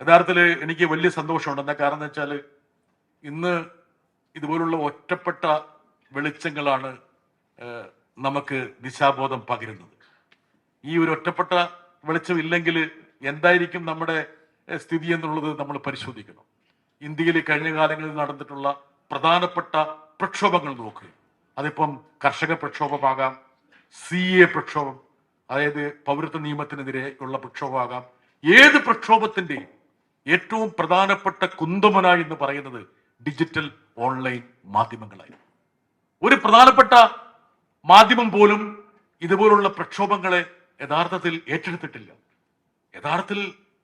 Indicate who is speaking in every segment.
Speaker 1: യഥാർത്ഥത്തിൽ എനിക്ക് വലിയ സന്തോഷമുണ്ട്. എന്താ കാരണം എന്ന് വെച്ചാൽ ഇന്ന് ഇതുപോലുള്ള ഒറ്റപ്പെട്ട വെളിച്ചങ്ങളാണ് നമുക്ക് ദിശാബോധം പകരുന്നത്. ഈ ഒരു ഒറ്റപ്പെട്ട വെളിച്ചം ഇല്ലെങ്കിൽ എന്തായിരിക്കും നമ്മുടെ സ്ഥിതി എന്നുള്ളത് നമ്മൾ പരിശോധിക്കണം. ഇന്ത്യയിൽ കഴിഞ്ഞ കാലങ്ങളിൽ നടന്നിട്ടുള്ള പ്രധാനപ്പെട്ട പ്രക്ഷോഭങ്ങൾ നോക്കുക അതിപ്പം കർഷക പ്രക്ഷോഭമാകാം സി എ പ്രക്ഷോഭം അതായത് പൗരത്വ നിയമത്തിനെതിരെ ഉള്ള പ്രക്ഷോഭമാകാം. ഏത് പ്രക്ഷോഭത്തിന്റെയും ഏറ്റവും പ്രധാനപ്പെട്ട കുന്തമന എന്ന് പറയുന്നത് ഡിജിറ്റൽ ഓൺലൈൻ മാധ്യമങ്ങളായിരുന്നു. ഒരു പ്രധാനപ്പെട്ട മാധ്യമം പോലും ഇതുപോലുള്ള പ്രക്ഷോഭങ്ങളെ യഥാർത്ഥത്തിൽ ഏറ്റെടുത്തിട്ടില്ല. യഥാർത്ഥത്തിൽ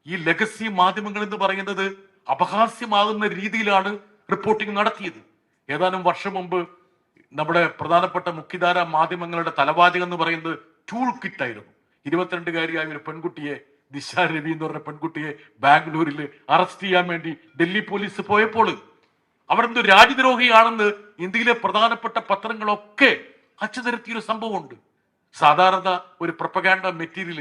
Speaker 1: ഈ ലെഗസി മാധ്യമങ്ങൾ എന്ന് പറയുന്നത് അപഹാസ്യമാകുന്ന രീതിയിലാണ് റിപ്പോർട്ടിംഗ് നടത്തിയത്. ഏതാനും വർഷം മുമ്പ് നമ്മുടെ പ്രധാനപ്പെട്ട മുഖ്യധാര മാധ്യമങ്ങളുടെ തലവാചകം എന്ന് പറയുന്നത് ടൂൾ കിറ്റ് ആയിരുന്നു ഇരുപത്തിരണ്ടുകാരിയായ ഒരു പെൺകുട്ടിയെ ദിശ രവി എന്ന് പറഞ്ഞ പെൺകുട്ടിയെ ബാംഗ്ലൂരിൽ അറസ്റ്റ് ചെയ്യാൻ വേണ്ടി ഡൽഹി പോലീസ് പോയപ്പോൾ അവിടുന്ന് രാജ്യദ്രോഹിയാണെന്ന് ഇന്ത്യയിലെ പ്രധാനപ്പെട്ട പത്രങ്ങളൊക്കെ അച്ചുനിരത്തിയൊരു സംഭവമുണ്ട്. സാധാരണ ഒരു പ്രപ്പകാൻഡ മെറ്റീരിയൽ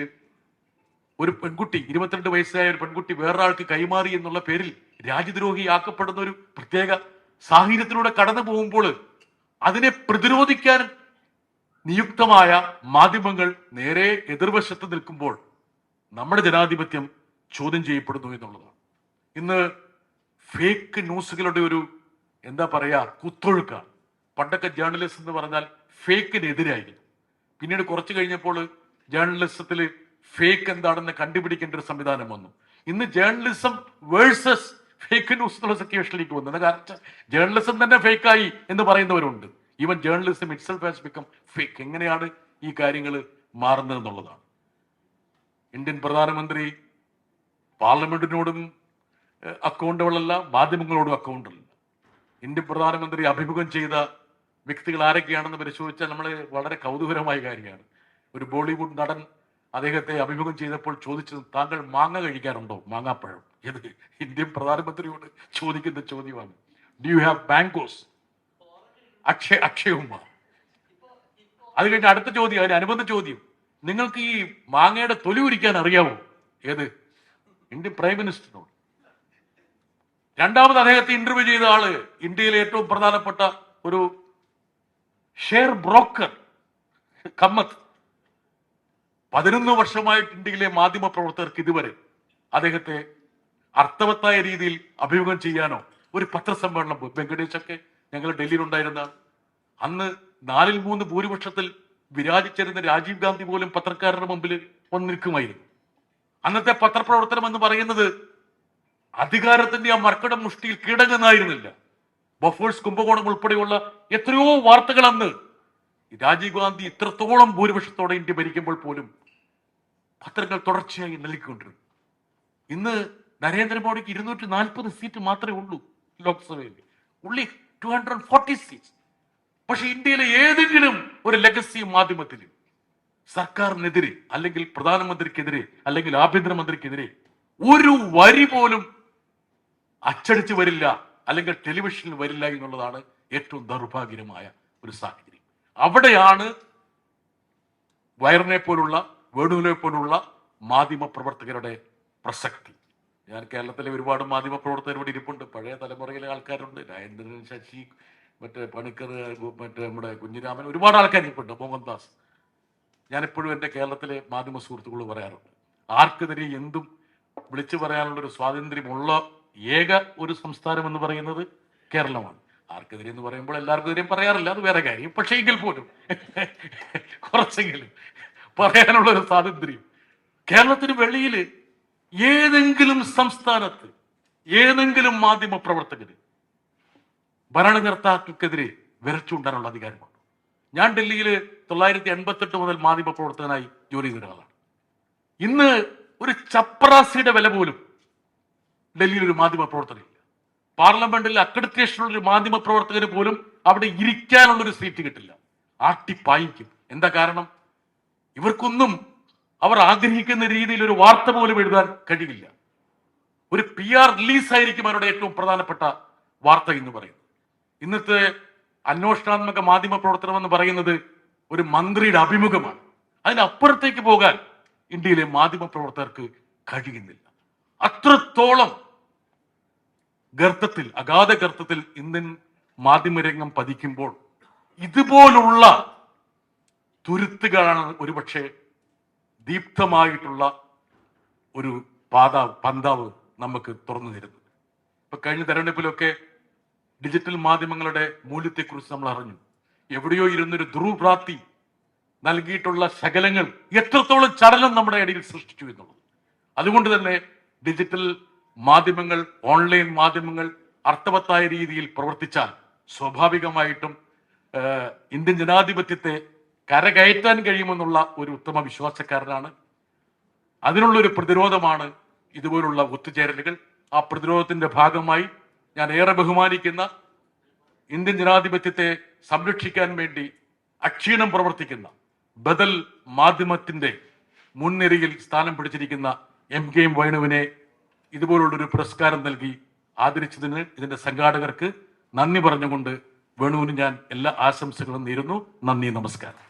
Speaker 1: ഒരു പെൺകുട്ടി ഇരുപത്തിരണ്ട് വയസ്സായ ഒരു പെൺകുട്ടി വേറൊരാൾക്ക് കൈമാറി എന്നുള്ള പേരിൽ രാജ്യദ്രോഹിയാക്കപ്പെടുന്ന ഒരു പ്രത്യേക സാഹചര്യത്തിലൂടെ കടന്നു പോകുമ്പോൾ അതിനെ പ്രതിരോധിക്കാൻ നിയുക്തമായ മാധ്യമങ്ങൾ നേരെ എതിർവശത്ത് നിൽക്കുമ്പോൾ നമ്മുടെ ജനാധിപത്യം ചോദ്യം ചെയ്യപ്പെടുന്നു എന്നുള്ളതാണ്. ഇന്ന് ഫേക്ക് ന്യൂസുകളുടെ ഒരു എന്താ പറയാ കുത്തൊഴുക്കാണ്. പണ്ടൊക്കെ ജേർണലിസ്റ്റ് എന്ന് പറഞ്ഞാൽ ഫേക്കിനെതിരായിരുന്നു പിന്നീട് കുറച്ച് കഴിഞ്ഞപ്പോൾ ജേർണലിസത്തിൽ ഫേക്ക് എന്താണെന്ന് കണ്ടുപിടിക്കേണ്ട ഒരു സംവിധാനം വന്നു. ഇന്ന് ജേർണലിസം വേഴ്സസ് ഫേക്ക് ന്യൂസ് എന്നുള്ള സിറ്റുവേഷനിലേക്ക് വന്നു. കാരണം? ജേർണലിസം തന്നെ ഫേക്കായി എന്ന് പറയുന്നവരുണ്ട്. Even journalism itself has become fake എങ്ങനെയാണ് ഈ കാര്യങ്ങൾ മാറുന്നത് എന്നുള്ളതാണ്. ഇന്ത്യൻ പ്രധാനമന്ത്രി പാർലമെന്റിനോടും അക്കൗണ്ടുകളല്ല മാധ്യമങ്ങളോടും അക്കൗണ്ടല്ല ഇന്ത്യൻ പ്രധാനമന്ത്രി അഭിമുഖം ചെയ്ത വ്യക്തികൾ ആരൊക്കെയാണെന്ന് പരിശോധിച്ചാൽ നമ്മൾ വളരെ കൗതൂഹലമായ കാര്യമാണ്. ഒരു ബോളിവുഡ് നടൻ അദ്ദേഹത്തെ അഭിമുഖം ചെയ്തപ്പോൾ ചോദിച്ചത് താങ്കൾ മാങ്ങ കഴിക്കാറുണ്ടോ? മാങ്ങാപ്പഴം. ഇത് ഇന്ത്യൻ പ്രധാനമന്ത്രിയോട് ചോദിക്കുന്ന ചോദ്യമാണ്. ഡു യു ഹാവ് ബാങ്കോസ് അക്ഷയ അക്ഷയകുമാർ അത് കഴിഞ്ഞ് അടുത്ത ചോദ്യം അതിന് അനുബന്ധ ചോദ്യം. നിങ്ങൾക്ക് ഈ മാങ്ങയുടെ തൊലി ഉരിക്കാൻ അറിയാവോ? ഏത്? ഇന്ത്യൻ പ്രൈം മിനിസ്റ്ററിനോട്. രണ്ടാമത് അദ്ദേഹത്തെ ഇന്റർവ്യൂ ചെയ്ത ആൾ ഇന്ത്യയിലെ ഏറ്റവും പ്രധാനപ്പെട്ട ഒരു ഷെയർ ബ്രോക്കർ കമ്മത്ത്. പതിനൊന്ന് വർഷമായിട്ട് ഇന്ത്യയിലെ മാധ്യമ പ്രവർത്തകർക്ക് ഇതുവരെ അദ്ദേഹത്തെ അർത്ഥവത്തായ രീതിയിൽ അഭിമുഖം ചെയ്യാനോ ഒരു പത്രസമ്മേളനം വെങ്കടേഷൊക്കെ ഞങ്ങൾ ഡൽഹിയിലുണ്ടായിരുന്ന അന്ന് നാലിൽ മൂന്ന് ഭൂരിപക്ഷത്തിൽ വിരാജിച്ചിരുന്ന രാജീവ് ഗാന്ധി പോലും പത്രക്കാരുടെ മുമ്പിൽ വന്ന് നിൽക്കുമായിരുന്നു അന്നത്തെ പത്രപ്രവർത്തനം എന്ന് പറയുന്നത് അധികാരത്തിന്റെ ആ മർക്കടം മുഷ്ടിയിൽ കീടങ്ങുന്നായിരുന്നില്ല ബഫേഴ്സ് കുംഭകോണം ഉൾപ്പെടെയുള്ള എത്രയോ വാർത്തകൾ അന്ന് രാജീവ് ഗാന്ധി ഇത്രത്തോളം ഭൂരിപക്ഷത്തോടെ ഇന്ത്യ ഭരിക്കുമ്പോൾ പോലും പത്രങ്ങൾ തുടർച്ചയായി നൽകിക്കൊണ്ടിരുന്നു. ഇന്ന് നരേന്ദ്രമോദിക്ക് ഇരുന്നൂറ്റി നാൽപ്പത് സീറ്റ് മാത്രമേ ഉള്ളൂ ലോക്സഭയിൽ. Only two hundred forty seats പക്ഷെ ഇന്ത്യയിലെ ഏതെങ്കിലും ഒരു ലെഗസി മാധ്യമത്തിൽ സർക്കാരിനെതിരെ അല്ലെങ്കിൽ പ്രധാനമന്ത്രിക്കെതിരെ അല്ലെങ്കിൽ ആഭ്യന്തരമന്ത്രിക്കെതിരെ ഒരു വരി പോലും അച്ചടിച്ചു വരില്ല അല്ലെങ്കിൽ ടെലിവിഷനിൽ വരില്ല എന്നുള്ളതാണ് ഏറ്റവും ദൗർഭാഗ്യമായ ഒരു സാഹചര്യം. അവിടെയാണ് വയറിനെ പോലുള്ള വേണുവിനെ പോലുള്ള മാധ്യമ പ്രവർത്തകരുടെ പ്രസക്തി. ഞാൻ കേരളത്തിലെ ഒരുപാട് മാധ്യമ പ്രവർത്തകരോട് ഇരിപ്പുണ്ട്. പഴയ തലമുറയിലെ ആൾക്കാരുണ്ട്. രാജേന്ദ്രൻ ശശി മറ്റേ പണിക്കർ മറ്റേ നമ്മുടെ കുഞ്ഞിരാമൻ ഒരുപാട് ആൾക്കാർ ഇരിപ്പുണ്ട്. മോഹൻദാസ്. ഞാനെപ്പോഴും എന്റെ കേരളത്തിലെ മാധ്യമ സുഹൃത്തുക്കൾ പറയാറുണ്ട്. ആർക്കെതിരെ എന്തും വിളിച്ചു പറയാനുള്ള ഒരു സ്വാതന്ത്ര്യമുള്ള ഏക ഒരു സംസ്ഥാനം എന്ന് പറയുന്നത് കേരളമാണ്. ആർക്കെതിരെ എന്ന് പറയുമ്പോൾ എല്ലാവർക്കെതിരെയും പറയാറില്ല. അത് വേറെ കാര്യം. പക്ഷേ എങ്കിൽ പോലും കുറച്ചെങ്കിലും പറയാനുള്ള ഒരു സ്വാതന്ത്ര്യം. കേരളത്തിന് വെളിയിൽ ഏതെങ്കിലും സംസ്ഥാനത്ത് ഏതെങ്കിലും മാധ്യമ പ്രവർത്തകര് ഭരണകർത്താക്കൾക്കെതിരെ വിരച്ചുണ്ടാനുള്ള അധികാരമുണ്ട്. ഞാൻ ഡൽഹിയിൽ തൊള്ളായിരത്തി എൺപത്തെട്ട് മുതൽ മാധ്യമ പ്രവർത്തകനായി ജോലി ചെയ്ത ഒരാളാണ്. ഇന്ന് ഒരു ചപ്രാസിയുടെ വില പോലും ഡൽഹിയിൽ ഒരു മാധ്യമ പ്രവർത്തകനില്ല. പാർലമെന്റിൽ അക്രഡിറ്റേഷനുള്ള ഒരു മാധ്യമ പ്രവർത്തകന് പോലും അവിടെ ഇരിക്കാനുള്ള ഒരു സീറ്റ് കിട്ടില്ല. ആട്ടിപ്പായിക്കും എന്താ കാരണം? ഇവർക്കൊന്നും അവർ ആഗ്രഹിക്കുന്ന രീതിയിൽ ഒരു വാർത്ത പോലും എഴുതാൻ കഴിയില്ല ഒരു പി ആർ റിലീസ് ആയിരിക്കും അവരുടെ ഏറ്റവും പ്രധാനപ്പെട്ട വാർത്ത എന്ന് പറയുന്നത്. ഇന്നത്തെ അന്വേഷണാത്മക മാധ്യമ പ്രവർത്തനം എന്ന് പറയുന്നത് ഒരു മന്ത്രിയുടെ അഭിമുഖമാണ്. അതിനപ്പുറത്തേക്ക് പോകാൻ ഇന്ത്യയിലെ മാധ്യമ പ്രവർത്തകർക്ക് കഴിയുന്നില്ല. അത്രത്തോളം ഗർത്തത്തിൽ അഗാധ ഗർത്തത്തിൽ ഇന്ത്യൻ മാധ്യമരംഗം പതിക്കുമ്പോൾ ഇതുപോലുള്ള തുരുത്തുകളാണ് ഒരുപക്ഷെ ദീപ്തമായിട്ടുള്ള ഒരു പാതാവ് പന്താവ് നമുക്ക് തുറന്നു തരുന്നത്. ഇപ്പൊ കഴിഞ്ഞ തെരഞ്ഞെടുപ്പിലൊക്കെ ഡിജിറ്റൽ മാധ്യമങ്ങളുടെ മൂല്യത്തെക്കുറിച്ച് നമ്മൾ അറിഞ്ഞു. എവിടെയോ ഇരുന്നൊരു ദുർഭ്രാത്തി നൽകിയിട്ടുള്ള ശകലങ്ങൾ എത്രത്തോളം ചടലം നമ്മുടെ ഇടയിൽ സൃഷ്ടിച്ചു എന്നുള്ളത്. അതുകൊണ്ട് തന്നെ ഡിജിറ്റൽ മാധ്യമങ്ങൾ ഓൺലൈൻ മാധ്യമങ്ങൾ അർത്ഥവത്തായ രീതിയിൽ പ്രവർത്തിച്ചാൽ സ്വാഭാവികമായിട്ടും ഇന്ത്യൻ ജനാധിപത്യത്തെ കരകയറ്റാൻ കഴിയുമെന്നുള്ള ഒരു ഉത്തമ വിശ്വാസക്കാരനാണ്. അതിനുള്ള ഒരു പ്രതിരോധമാണ് ഇതുപോലുള്ള ഒത്തുചേരലുകൾ. ആ പ്രതിരോധത്തിന്റെ ഭാഗമായി ഞാൻ ഏറെ ബഹുമാനിക്കുന്ന ഇന്ത്യൻ ജനാധിപത്യത്തെ സംരക്ഷിക്കാൻ വേണ്ടി അക്ഷീണം പ്രവർത്തിക്കുന്ന ബദൽ മാധ്യമത്തിന്റെ മുൻനിരയിൽ സ്ഥാനം പിടിച്ചിരിക്കുന്ന എം കെ എം വേണുവിനെ ഇതുപോലുള്ളൊരു പുരസ്കാരം നൽകി ആദരിച്ചതിന് ഇതിന്റെ സംഘാടകർക്ക് നന്ദി പറഞ്ഞുകൊണ്ട് വേണുവിന് ഞാൻ എല്ലാ ആശംസകളും നേരുന്നു. നന്ദി നമസ്കാരം.